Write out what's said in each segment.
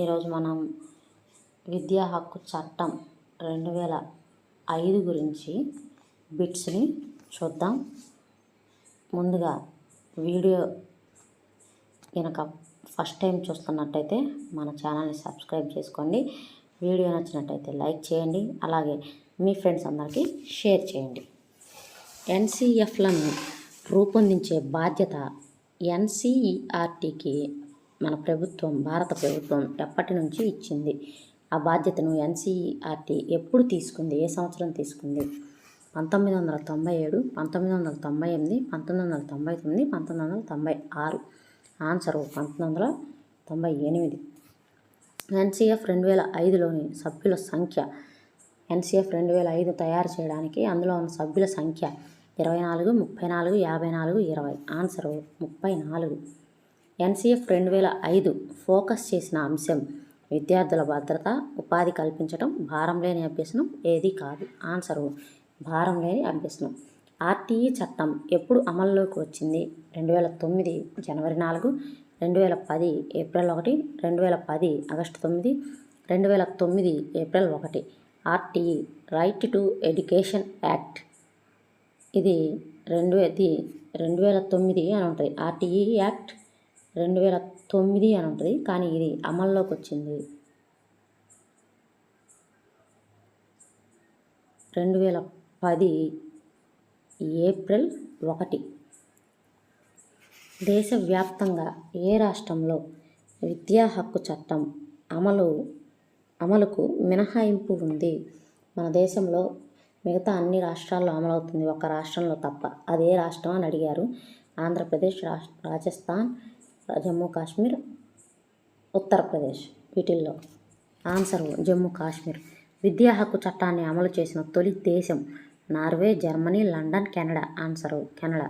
ఈరోజు మనం విద్యా హక్కు చట్టం రెండు వేల ఐదు గురించి బిట్స్ని చూద్దాం. ముందుగా వీడియో కనుక ఫస్ట్ టైం చూస్తున్నట్టయితే మన ఛానల్ని సబ్స్క్రైబ్ చేసుకోండి. వీడియో నచ్చినట్టయితే లైక్ చేయండి. అలాగే మీ ఫ్రెండ్స్ అందరికీ షేర్ చేయండి. ఎన్సీఎఫ్లను రూపొందించే బాధ్యత ఎన్సీఈఆర్టీకి మన ప్రభుత్వం భారత ప్రభుత్వం ఎప్పటి నుంచి ఇచ్చింది? ఆ బాధ్యతను ఎన్సీఈఆర్టీ ఎప్పుడు తీసుకుంది? ఏ సంవత్సరం తీసుకుంది? పంతొమ్మిది వందల తొంభై ఏడు పంతొమ్మిది వందల తొంభై ఎనిమిది పంతొమ్మిది వందల తొంభై తొమ్మిది పంతొమ్మిది వందల తొంభై ఆరు. ఆన్సరు పంతొమ్మిది వందల తొంభై ఎనిమిది. ఎన్సీఎఫ్ రెండు వేల ఐదులోని సభ్యుల సంఖ్య ఎన్సీఎఫ్ రెండు వేల ఐదు తయారు చేయడానికి అందులో ఉన్న సభ్యుల సంఖ్య ఇరవై నాలుగు ముప్పై నాలుగు యాభై నాలుగు ఇరవై. ఆన్సరు ముప్పై నాలుగు. ఎన్సీఎఫ్ రెండు వేల ఐదు ఫోకస్ చేసిన అంశం విద్యార్థుల భద్రత ఉపాధి కల్పించడం భారం లేని అభ్యసనం ఏది కాదు. ఆన్సరు భారం లేని అభ్యసనం. ఆర్టీఈ చట్టం ఎప్పుడు అమల్లోకి వచ్చింది? రెండు వేల తొమ్మిది జనవరి నాలుగు రెండు వేల పది ఏప్రిల్ ఒకటి రెండు వేల పది ఆగస్టు తొమ్మిది రెండు వేల తొమ్మిది ఏప్రిల్ ఒకటి. RTE right to education act. ఇది రెండు ఇది రెండు వేల తొమ్మిది అని ఉంటుంది ఆర్టీఈ యాక్ట్ రెండు వేల తొమ్మిది అని ఉంటుంది. కానీ ఇది అమల్లోకి వచ్చింది. రెండు వేల పది ఏప్రిల్ ఒకటి. దేశవ్యాప్తంగా ఏ రాష్ట్రంలో విద్యా హక్కు చట్టం అమలు అమలుకు మినహాయింపు ఉంది? మన దేశంలో మిగతా అన్ని రాష్ట్రాల్లో అమలవుతుంది. ఒక రాష్ట్రంలో తప్ప అదే రాష్ట్రం అని అడిగారు. ఆంధ్రప్రదేశ్ రాజస్థాన్ జమ్మూ కాశ్మీర్ ఉత్తరప్రదేశ్ వీటిల్లో ఆన్సర్ జమ్మూ కాశ్మీర్. విద్యా హక్కు చట్టాన్ని అమలు చేసిన తొలి దేశం Norway Germany London Canada. Answer Canada.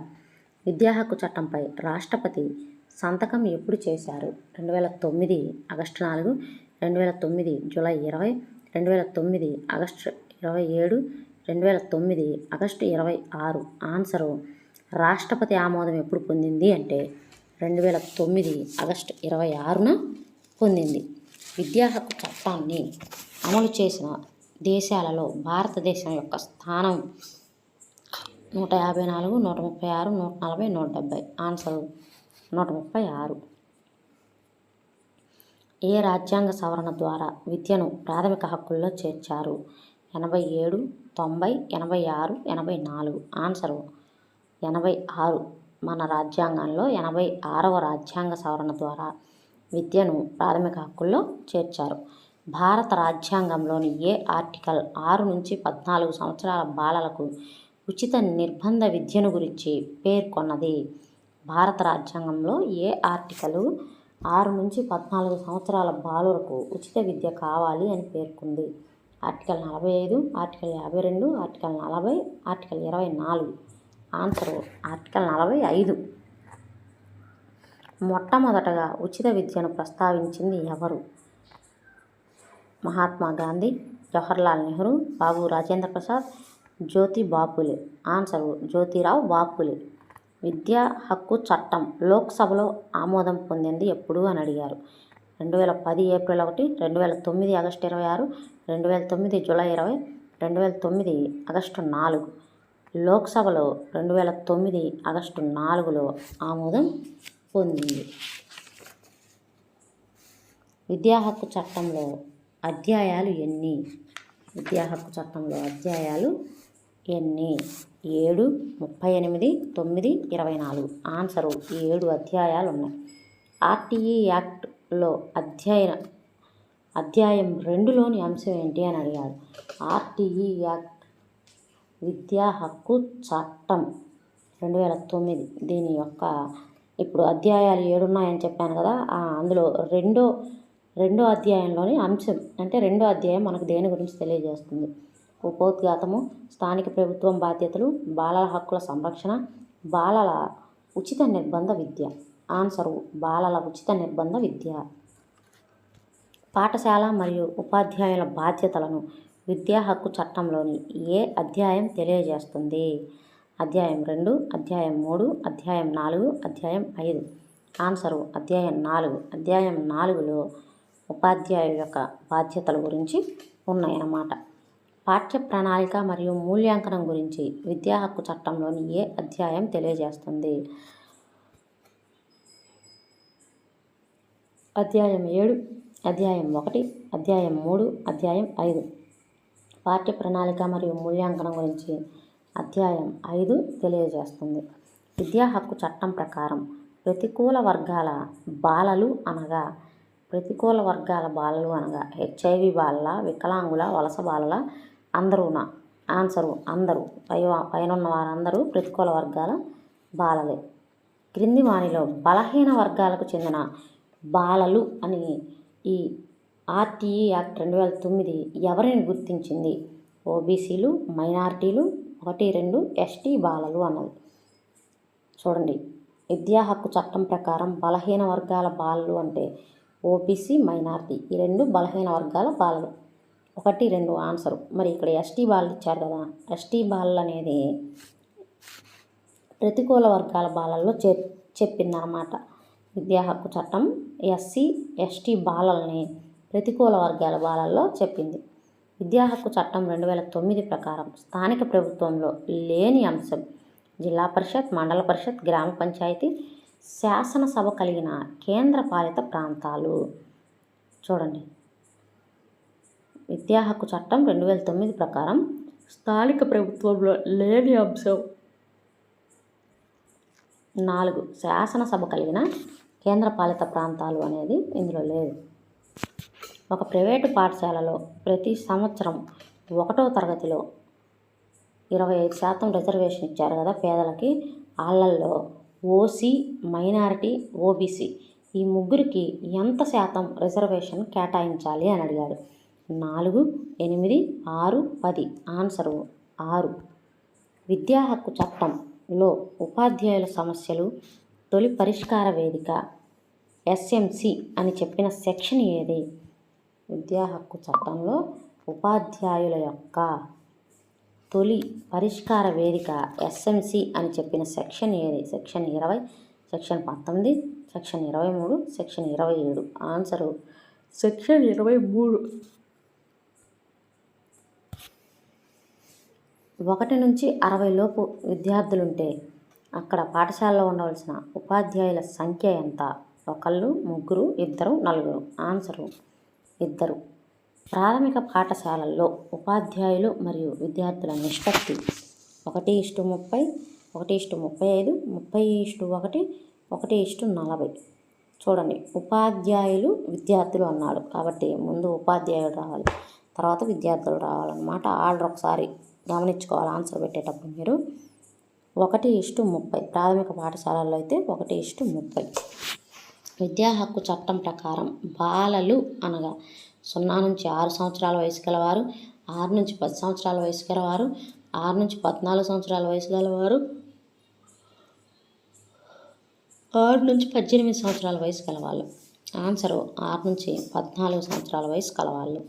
విద్యా హక్కు చట్టంపై రాష్ట్రపతి సంతకం ఎప్పుడు చేశారు? రెండు వేల తొమ్మిది ఆగస్టు నాలుగు రెండు వేల తొమ్మిది జూలై ఇరవై రెండు వేల తొమ్మిది ఆగస్టు ఇరవై ఏడు రెండు వేల తొమ్మిది ఆగస్టు ఇరవై ఆరు. ఆన్సరు రాష్ట్రపతి ఆమోదం ఎప్పుడు పొందింది అంటే రెండు వేల తొమ్మిది ఆగస్టు ఇరవై ఆరున పొందింది. విద్యా హక్కు చట్టాన్ని అమలు చేసిన దేశాలలో భారతదేశం యొక్క స్థానం నూట యాభై నాలుగు నూట ముప్పై ఆరు నూట నలభై నూట డెబ్బై. ఆన్సర్ నూట ముప్పై ఆరు. ఏ రాజ్యాంగ సవరణ ద్వారా విద్యను ప్రాథమిక హక్కుల్లో చేర్చారు? ఎనభై ఏడు తొంభై ఎనభై ఆరు ఎనభై నాలుగు. ఆన్సరు ఎనభై ఆరు. మన రాజ్యాంగంలో ఎనభై ఆరవ రాజ్యాంగ సవరణ ద్వారా విద్యను ప్రాథమిక హక్కుల్లో చేర్చారు. భారత రాజ్యాంగంలోని ఏ ఆర్టికల్ ఆరు నుంచి పద్నాలుగు సంవత్సరాల బాలలకు ఉచిత నిర్బంధ విద్యను గురించి పేర్కొన్నది? భారత రాజ్యాంగంలో ఏ ఆర్టికలు ఆరు నుంచి పద్నాలుగు సంవత్సరాల బాలులకు ఉచిత విద్య కావాలి అని పేర్కొంది? ఆర్టికల్ నలభై ఐదు ఆర్టికల్ యాభై రెండు ఆర్టికల్ నలభై ఆర్టికల్ ఇరవై నాలుగు ఆన్సర్ ఆర్టికల్ నలభై ఐదు. మొట్టమొదటగా ఉచిత విద్యను ప్రస్తావించింది ఎవరు? మహాత్మా గాంధీ జవహర్లాల్ నెహ్రూ బాబు రాజేంద్ర ప్రసాద్ జ్యోతి బాపులే. ఆన్సర్ జ్యోతిరావు బాపులే. విద్యా హక్కు చట్టం లోక్సభలో ఆమోదం పొందింది ఎప్పుడు అని అడిగారు. రెండు వేల పది ఏప్రిల్ ఒకటి రెండు వేల తొమ్మిది ఆగస్టు ఇరవై ఆరు రెండు వేల తొమ్మిది జూలై ఇరవై రెండు వేల తొమ్మిది ఆగస్టు నాలుగు. లోక్సభలో రెండు వేల తొమ్మిది ఆగస్టు నాలుగులో ఆమోదం పొందింది. విద్యా హక్కు చట్టంలో అధ్యాయాలు ఎన్ని? విద్యా హక్కు చట్టంలో అధ్యాయాలు ఎన్ని? ఏడు ముప్పై ఎనిమిది తొమ్మిది ఇరవై నాలుగు. ఆన్సరు ఏడు అధ్యాయాలు ఉన్నాయి ఆర్టీఈ యాక్ట్లో అధ్యయన అధ్యాయం రెండులోని అంశం ఏంటి అని అడిగారు. ఆర్టీఈ యాక్ట్ విద్యా హక్కు చట్టం. రెండు వేల తొమ్మిది దీని యొక్క ఇప్పుడు అధ్యాయాలు ఏడున్నాయని చెప్పాను కదా అందులో రెండో రెండో అధ్యాయంలోని అంశం అంటే రెండో అధ్యాయం మనకు దేని గురించి తెలియజేస్తుంది? ఉపోద్ఘాతము స్థానిక ప్రభుత్వం బాధ్యతలు బాలల హక్కుల సంరక్షణ బాలల ఉచిత నిర్బంధ విద్య. ఆన్సరు బాలల ఉచిత నిర్బంధ విద్య. పాఠశాల మరియు ఉపాధ్యాయుల బాధ్యతలను విద్యా హక్కు చట్టంలోని ఏ అధ్యాయం తెలియజేస్తుంది? అధ్యాయం రెండు అధ్యాయం మూడు అధ్యాయం నాలుగు అధ్యాయం ఐదు. ఆన్సరు అధ్యాయం నాలుగు. అధ్యాయం నాలుగులో ఉపాధ్యాయుల యొక్క బాధ్యతల గురించి ఉన్నాయన్నమాట. పాఠ్య ప్రణాళిక మరియు మూల్యాంకనం గురించి విద్యా హక్కు చట్టంలోని ఏ అధ్యాయం తెలియజేస్తుంది? అధ్యాయం ఏడు అధ్యాయం ఒకటి అధ్యాయం మూడు అధ్యాయం ఐదు. పాఠ్య ప్రణాళిక మరియు మూల్యాంకనం గురించి అధ్యాయం ఐదు తెలియజేస్తుంది. విద్యా హక్కు చట్టం ప్రకారం ప్రతికూల వర్గాల బాలలు అనగా ప్రతికూల వర్గాల బాలలు అనగా హెచ్ఐవి బాలల వికలాంగుల వలస బాలల అందరూనా? ఆన్సరు అందరూ. పై పైన ఉన్న వారందరూ ప్రతికూల వర్గాల బాలలే. క్రింది వారిలో బలహీన వర్గాలకు చెందిన బాలలు అని ఈ ఆర్టీఈ యాక్ట్ రెండు వేల తొమ్మిది ఎవరిని గుర్తించింది? ఓబీసీలు మైనారిటీలు ఒకటి రెండు ఎస్టీ బాలలు అన్నది. చూడండి. విద్యా హక్కు చట్టం ప్రకారం బలహీన వర్గాల బాలలు అంటే ఓబీసీ మైనారిటీ ఈ రెండు బలహీన వర్గాల బాలలు. ఒకటి రెండు ఆన్సరు. మరి ఇక్కడ ఎస్టీ బాలలు ఇచ్చారు కదా. ఎస్టీ బాలలు అనేది ప్రతికూల వర్గాల బాలల్లో చె చెప్పిందనమాట విద్యా హక్కు చట్టం ఎస్సీ ఎస్టీ బాలల్ని ప్రతికూల వర్గాల బాలల్లో చెప్పింది. విద్యా హక్కు చట్టం రెండు వేల తొమ్మిది ప్రకారం స్థానిక ప్రభుత్వంలో లేని అంశం జిల్లా పరిషత్ మండల పరిషత్ గ్రామ పంచాయతీ శాసనసభ కలిగిన కేంద్ర పాలిత ప్రాంతాలు. చూడండి. విద్యా హక్కు చట్టం రెండు వేల తొమ్మిది ప్రకారం స్థానిక ప్రభుత్వంలో లేని అంశం. నాలుగు. శాసనసభ కలిగిన కేంద్రపాలిత ప్రాంతాలు అనేది ఇందులో లేదు. ఒక ప్రైవేటు పాఠశాలలో ప్రతి సంవత్సరం ఒకటో తరగతిలో ఇరవై ఐదు శాతం రిజర్వేషన్ ఇచ్చారు కదా పేదలకి. వాళ్ళల్లో ఓసీ మైనారిటీ ఓబీసీ ఈ ముగ్గురికి ఎంత శాతం రిజర్వేషన్ కేటాయించాలి అని అడిగాడు నాలుగు ఎనిమిది ఆరు పది. ఆన్సరు ఆరు. విద్యా హక్కు చట్టంలో ఉపాధ్యాయుల సమస్యలు తొలి పరిష్కార వేదిక ఎస్ఎంసి అని చెప్పిన సెక్షన్ ఏది? విద్యా హక్కు చట్టంలో ఉపాధ్యాయుల యొక్క తొలి పరిష్కార వేదిక ఎస్ఎంసి అని చెప్పిన సెక్షన్ ఏది సెక్షన్ ఇరవై సెక్షన్ పంతొమ్మిది సెక్షన్ ఇరవై మూడు సెక్షన్ ఇరవై ఏడు. ఆన్సరు? సెక్షన్ ఇరవై మూడు. ఒకటి నుంచి అరవై లోపు విద్యార్థులుంటే అక్కడ పాఠశాలలో ఉండవలసిన ఉపాధ్యాయుల సంఖ్య ఎంత? ఒకళ్ళు ముగ్గురు ఇద్దరు నలుగురు. ఆన్సరు? ఇద్దరు. ప్రాథమిక పాఠశాలల్లో ఉపాధ్యాయులు మరియు విద్యార్థుల నిష్పత్తి ఒకటి ఇష్టు ముప్పై ఒకటి ఇష్టు ముప్పై ఐదు ముప్పై ఇష్టు ఒకటి ఒకటి ఇష్టు నలభై. చూడండి ఉపాధ్యాయులు విద్యార్థులు అన్నాడు. కాబట్టి ముందు ఉపాధ్యాయుడు రావాలి తర్వాత విద్యార్థులు రావాలన్నమాట. ఆర్డర్ ఒకసారి గమనించుకోవాలి ఆన్సర్ పెట్టేటప్పుడు మీరు. ఒకటి ఇష్టు ముప్పై ప్రాథమిక పాఠశాలల్లో అయితే ఒకటి ఇష్టు ముప్పై. విద్యా హక్కు చట్టం ప్రకారం బాలలు అనగా సున్నా నుంచి ఆరు సంవత్సరాల వయసు గలవారు ఆరు నుంచి పది సంవత్సరాల వయసు గలవారు ఆరు నుంచి పద్నాలుగు సంవత్సరాల వయసు గలవారు ఆరు నుంచి పద్దెనిమిది సంవత్సరాల వయసు గలవాళ్ళు. ఆన్సరు ఆరు నుంచి పద్నాలుగు సంవత్సరాల వయసు కలవాళ్ళు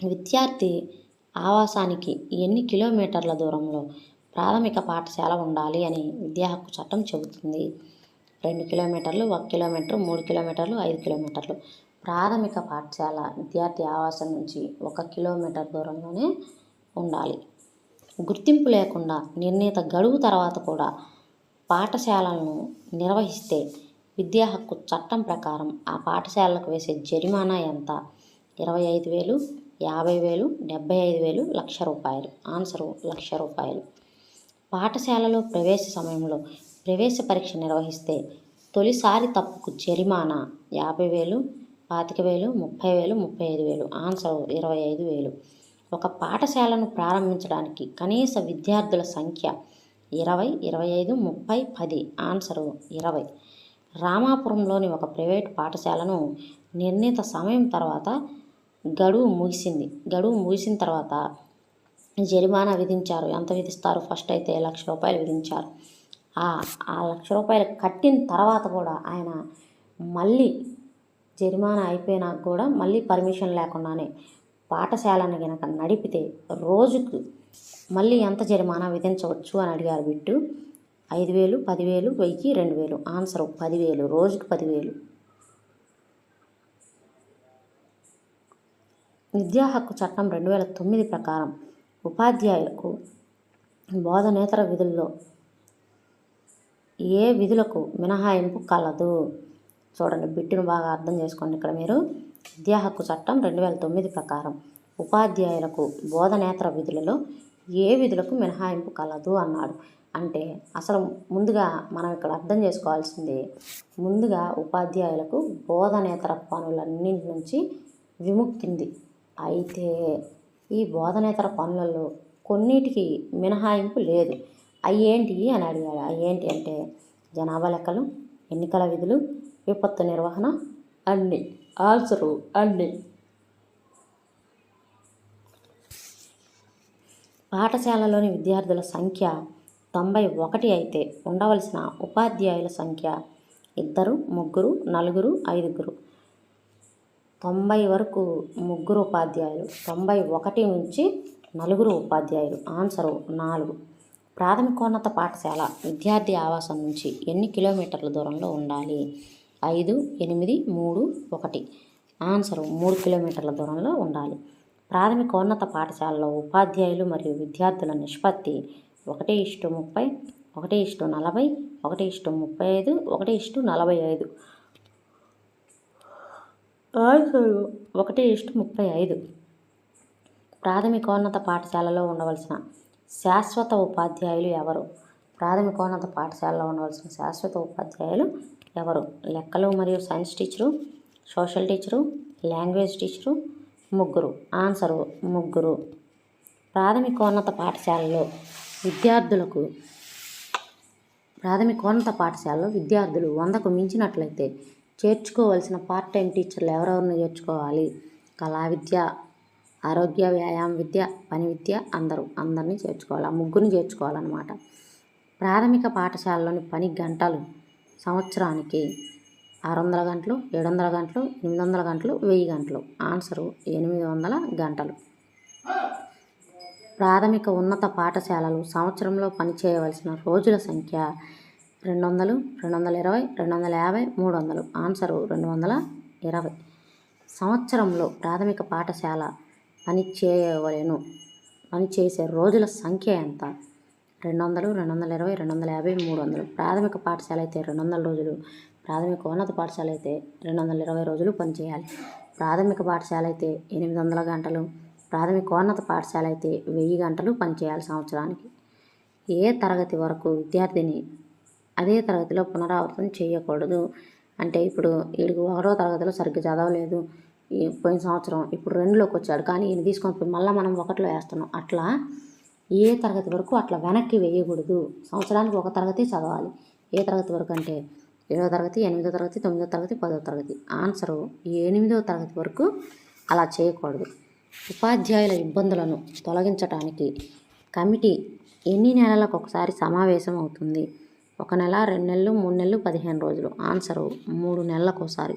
విద్యార్థి ఆవాసానికి ఎన్ని కిలోమీటర్ల దూరంలో ప్రాథమిక పాఠశాల ఉండాలి అని విద్యా హక్కు చట్టం చెబుతుంది? రెండు కిలోమీటర్లు ఒక కిలోమీటర్ మూడు కిలోమీటర్లు ఐదు కిలోమీటర్లు. ప్రాథమిక పాఠశాల విద్యార్థి ఆవాసం నుంచి ఒక కిలోమీటర్ దూరంలోనే ఉండాలి. గుర్తింపు లేకుండా నిర్ణీత గడువు తర్వాత కూడా పాఠశాలను నిర్వహిస్తే విద్యా హక్కు చట్టం ప్రకారం ఆ పాఠశాలకు వేసే జరిమానా ఎంత? ఇరవై ఐదు వేలు యాభై వేలు డెబ్బై ఐదు వేలు లక్ష రూపాయలు. ఆన్సరు లక్ష రూపాయలు. పాఠశాలలో ప్రవేశ సమయంలో ప్రవేశ పరీక్ష నిర్వహిస్తే తొలిసారి తప్పుకు జరిమానా యాభై వేలు పాతిక వేలు ముప్పై వేలు ముప్పై ఐదు వేలు ఆన్సర్ ఇరవై ఐదు వేలు. ఒక పాఠశాలను ప్రారంభించడానికి కనీస విద్యార్థుల సంఖ్య ఇరవై ఇరవై ఐదు ముప్పై పది ఆన్సరు ఇరవై. రామాపురంలోని ఒక ప్రైవేటు పాఠశాలను నిర్ణీత సమయం తర్వాత గడువు ముగిసింది. గడువు ముగిసిన తర్వాత జరిమానా విధించారు. ఎంత విధిస్తారు? ఫస్ట్ అయితే లక్ష రూపాయలు విధించారు. ఆ ఆ లక్ష రూపాయలు కట్టిన తర్వాత కూడా ఆయన మళ్ళీ జరిమానా అయిపోయినాక కూడా మళ్ళీ పర్మిషన్ లేకుండానే పాఠశాలను కనుక నడిపితే రోజుకు మళ్ళీ ఎంత జరిమానా విధించవచ్చు అని అడిగారు బిట్టు. ఐదు వేలు పదివేలు వెయ్యి రెండు వేలు. ఆన్సర్ పదివేలు రోజుకు పదివేలు. విద్యా హక్కు చట్టం రెండు వేల తొమ్మిది ప్రకారం ఉపాధ్యాయులకు బోధనేతర విధుల్లో ఏ విధులకు మినహాయింపు కలదు. చూడండి బిట్టును బాగా అర్థం చేసుకోండి ఇక్కడ మీరు. విద్యా హక్కు చట్టం రెండు వేల తొమ్మిది ప్రకారం ఉపాధ్యాయులకు బోధనేతర విధులలో ఏ విధులకు మినహాయింపు కలదు అన్నాడు. అంటే అసలు ముందుగా మనం ఇక్కడ అర్థం చేసుకోవాల్సింది ముందుగా ఉపాధ్యాయులకు బోధనేతర పనులన్నింటి నుంచి విముక్తింది. అయితే ఈ బోధనేతర పనులలో కొన్నిటికి మినహాయింపు లేదు. అయ్యేంటి అని అడిగాడు. అయ్యేంటి అంటే జనాభా లెక్కలు ఎన్నికల విధులు విపత్తు నిర్వహణ అన్ని. ఆన్సరు అన్ని. పాఠశాలలోని విద్యార్థుల సంఖ్య తొంభై ఒకటి అయితే ఉండవలసిన ఉపాధ్యాయుల సంఖ్య ఇద్దరు ముగ్గురు నలుగురు ఐదుగురు. తొంభై వరకు ముగ్గురు ఉపాధ్యాయులు తొంభై ఒకటి నుంచి నలుగురు ఉపాధ్యాయులు. ఆన్సరు నాలుగు. ప్రాథమికోన్నత పాఠశాల విద్యార్థి ఆవాసం నుంచి ఎన్ని కిలోమీటర్ల దూరంలో ఉండాలి? ఐదు ఎనిమిది మూడు ఒకటి. ఆన్సరు మూడు కిలోమీటర్ల దూరంలో ఉండాలి. ప్రాథమికోన్నత పాఠశాలలో ఉపాధ్యాయులు మరియు విద్యార్థుల నిష్పత్తి ఒకటి ఇష్టు ముప్పై ఒకటి ఇష్టు నలభై ఒకటి ఇష్టు ముప్పై ఐదు ఒకటి ఇష్టు నలభై ఐదు. ఆన్సర్ ఒకటి ఇష్టు ముప్పై ఐదు. ప్రాథమికోన్నత పాఠశాలలో ఉండవలసిన శాశ్వత ఉపాధ్యాయులు ఎవరు? ప్రాథమికోన్నత పాఠశాలలో ఉండవలసిన శాశ్వత ఉపాధ్యాయులు ఎవరు? లెక్కలు మరియు science teacher social teacher language teacher ముగ్గురు. ఆన్సరు ముగ్గురు. ప్రాథమికోన్నత పాఠశాలలో విద్యార్థులకు ప్రాథమికోన్నత పాఠశాలలో విద్యార్థులు వందకు మించినట్లయితే చేర్చుకోవలసిన పార్ట్ టైం టీచర్లు ఎవరెవరిని చేర్చుకోవాలి? కళా విద్య ఆరోగ్య వ్యాయామ విద్య పని విద్య అందరూ అందరినీ చేర్చుకోవాలి? ఆ ముగ్గురిని చేర్చుకోవాలన్నమాట. ప్రాథమిక పాఠశాలలోని పని గంటలు సంవత్సరానికి ఆరు వందల గంటలు ఏడు వందల గంటలు ఎనిమిది వందల గంటలు వెయ్యి గంటలు. ఆన్సరు ఎనిమిది వందల గంటలు. ప్రాథమిక ఉన్నత పాఠశాలలు సంవత్సరంలో పనిచేయవలసిన రోజుల సంఖ్య రెండు వందలు రెండు వందల ఇరవై రెండు వందల యాభై మూడు వందలు ఆన్సరు రెండు వందల ఇరవై. సంవత్సరంలో ప్రాథమిక పాఠశాల పని చేయవలెను. పని చేసే రోజుల సంఖ్య ఎంత? రెండు వందలు రెండు వందల ఇరవై రెండు వందల యాభై మూడు వందలు ప్రాథమిక పాఠశాల అయితే రెండు వందల రోజులు. ప్రాథమిక ఉన్నత పాఠశాల అయితే రెండు వందల ఇరవై రోజులు పనిచేయాలి ప్రాథమిక పాఠశాల అయితే ఎనిమిది వందల గంటలు ప్రాథమికోన్నత పాఠశాల అయితే వెయ్యి గంటలు పనిచేయాలి సంవత్సరానికి. ఏ తరగతి వరకు విద్యార్థిని అదే తరగతిలో పునరావృతం చేయకూడదు? అంటే ఇప్పుడు వీడికి ఒకటో తరగతిలో సరిగ్గా చదవలేదు. పోయిన సంవత్సరం ఇప్పుడు రెండులోకి వచ్చాడు. కానీ ఈయన తీసుకొని పోయి మళ్ళీ మనం ఒకటిలో వేస్తున్నాం. అట్లా ఏ తరగతి వరకు అట్లా వెనక్కి వేయకూడదు. సంవత్సరానికి ఒక తరగతి చదవాలి. ఏ తరగతి వరకు అంటే ఏడో తరగతి ఎనిమిదో తరగతి తొమ్మిదో తరగతి పదో తరగతి. ఆన్సరు ఎనిమిదో తరగతి వరకు అలా చేయకూడదు. ఉపాధ్యాయుల ఇబ్బందులను తొలగించడానికి కమిటీ ఎన్ని నెలలకు ఒకసారి సమావేశం అవుతుంది? ఒక నెల రెండు నెలలు మూడు నెలలు పదిహేను రోజులు. ఆన్సరు మూడు నెలలకు ఒకసారి.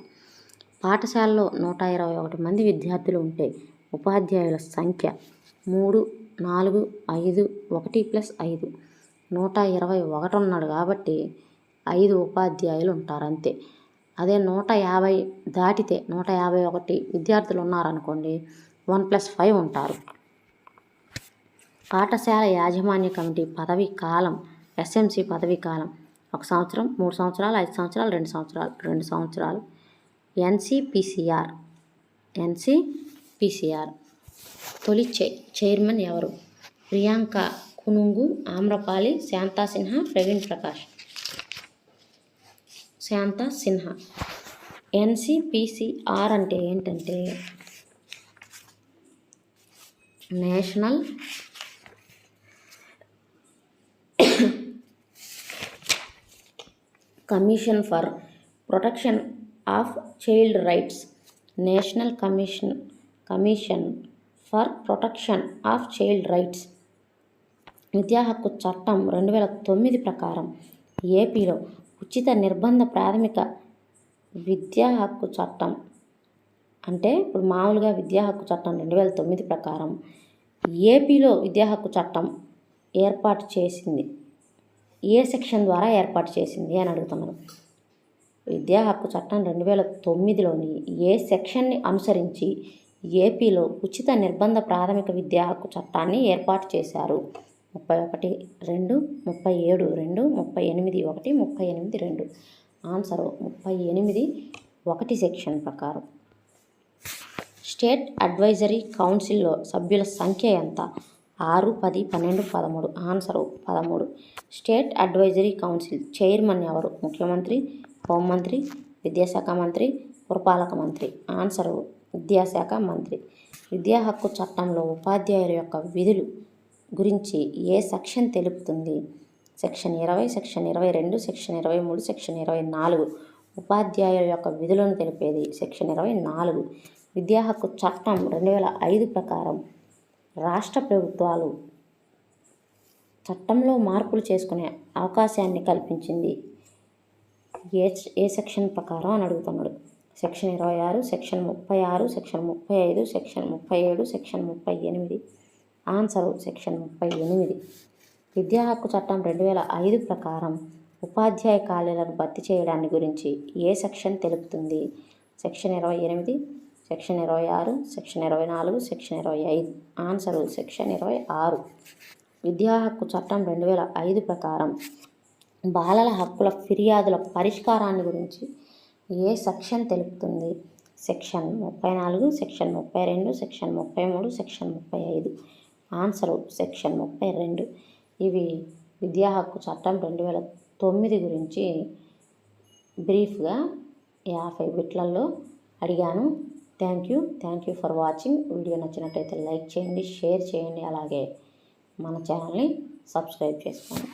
పాఠశాలలో నూట ఇరవై ఒకటి మంది విద్యార్థులు ఉంటే ఉపాధ్యాయుల సంఖ్య మూడు నాలుగు ఐదు ఒకటి ప్లస్ ఐదు. నూట ఇరవై ఒకటి ఉన్నాడు కాబట్టి ఐదు ఉపాధ్యాయులు ఉంటారు అంతే. అదే నూట యాభై దాటితే నూట యాభై ఒకటి విద్యార్థులు ఉన్నారనుకోండి వన్ ప్లస్ ఫైవ్ ఉంటారు. పాఠశాల యాజమాన్య కమిటీ పదవీ కాలం ఎస్ఎంసి పదవీ కాలం ఒక సంవత్సరం మూడు సంవత్సరాలు ఐదు సంవత్సరాలు రెండు సంవత్సరాలు రెండు సంవత్సరాలు. ఎన్సిపిసిఆర్ ఎన్సిపిసిఆర్ తొలి చై చైర్మన్ ఎవరు? ప్రియాంక కునుంగు ఆమ్రపాలి శాంతా సిన్హా ప్రవీణ్ ప్రకాష్. శాంతా సిన్హా. ఎన్సిపిసిఆర్ అంటే ఏంటంటే national commission for protection of child rights national commission commission for protection of child rights. విద్యా హక్కు చట్టం రెండు వేల తొమ్మిది ప్రకారం ఏపీలో ఉచిత నిర్బంధ ప్రాథమిక విద్యా హక్కు చట్టం అంటే ఇప్పుడు మామూలుగా విద్యా హక్కు చట్టం రెండు వేల తొమ్మిది ప్రకారం ఏపీలో విద్యా హక్కు చట్టం ఏర్పాటు చేసింది. ఏ సెక్షన్ ద్వారా ఏర్పాటు చేసింది అని అడుగుతున్నారు. విద్యా హక్కు చట్టం రెండు వేల తొమ్మిదిలోని ఏ సెక్షన్ని అనుసరించి ఏపీలో ఉచిత నిర్బంధ ప్రాథమిక విద్యా హక్కు చట్టాన్ని ఏర్పాటు చేశారు. ముప్పై ఒకటి రెండు ముప్పై ఏడు రెండు ముప్పై ఎనిమిది ఒకటి ముప్పై ఎనిమిది రెండు. ఆన్సర్ ముప్పై ఎనిమిది ఒకటి సెక్షన్ ప్రకారం. స్టేట్ అడ్వైజరీ కౌన్సిల్లో సభ్యుల సంఖ్య ఎంత? ఆరు పది పన్నెండు పదమూడు. ఆన్సరు పదమూడు. స్టేట్ అడ్వైజరీ కౌన్సిల్ చైర్మన్ ఎవరు? ముఖ్యమంత్రి హోంమంత్రి విద్యాశాఖ మంత్రి పురపాలక మంత్రి. ఆన్సరు విద్యాశాఖ మంత్రి. విద్యా హక్కు చట్టంలో ఉపాధ్యాయుల యొక్క విధులు గురించి ఏ సెక్షన్ తెలుపుతుంది? సెక్షన్ ఇరవై సెక్షన్ ఇరవై రెండు సెక్షన్ ఇరవై మూడు సెక్షన్ ఇరవై నాలుగు. ఉపాధ్యాయుల యొక్క విధులను తెలిపేది సెక్షన్ ఇరవై నాలుగు. విద్యా హక్కు చట్టం రెండు వేల ఐదు ప్రకారం రాష్ట్ర ప్రభుత్వాలు చట్టంలో మార్పులు చేసుకునే అవకాశాన్ని కల్పించింది. ఏ ఏ సెక్షన్ ప్రకారం అని అడుగుతున్నాడు. సెక్షన్ ఇరవై ఆరు సెక్షన్ ముప్పై ఆరు సెక్షన్ ముప్పై ఐదు సెక్షన్ ముప్పై ఏడు సెక్షన్ ముప్పై ఎనిమిది. ఆన్సరు సెక్షన్ ముప్పై ఎనిమిది. విద్యా హక్కు చట్టం రెండు వేల ఐదు ప్రకారం ఉపాధ్యాయ ఖాళీలను భర్తీ చేయడాన్ని గురించి ఏ సెక్షన్ తెలుపుతుంది? సెక్షన్ ఇరవై ఎనిమిది సెక్షన్ ఇరవై ఆరు సెక్షన్ ఇరవై నాలుగు సెక్షన్ ఇరవై ఐదు. ఆన్సరు సెక్షన్ ఇరవై ఆరు. విద్యా హక్కు చట్టం రెండు వేల ఐదు ప్రకారం బాలల హక్కుల ఫిర్యాదుల పరిష్కారాన్ని గురించి ఏ సెక్షన్ తెలుపుతుంది? సెక్షన్ ముప్పై నాలుగు సెక్షన్ ముప్పై రెండు సెక్షన్ ముప్పై మూడు సెక్షన్ ముప్పై ఐదు ఆన్సరు సెక్షన్ ముప్పై రెండు ఇవి విద్యా హక్కు చట్టం రెండు వేల తొమ్మిది గురించి బ్రీఫ్గా యాభై బిట్లల్లో అడిగాను. Thank you. Thank you for watching. Video నచ్చినట్టయితే లైక్ చేయండి షేర్ చేయండి. అలాగే మన ఛానల్ని సబ్స్క్రైబ్ చేసుకోండి.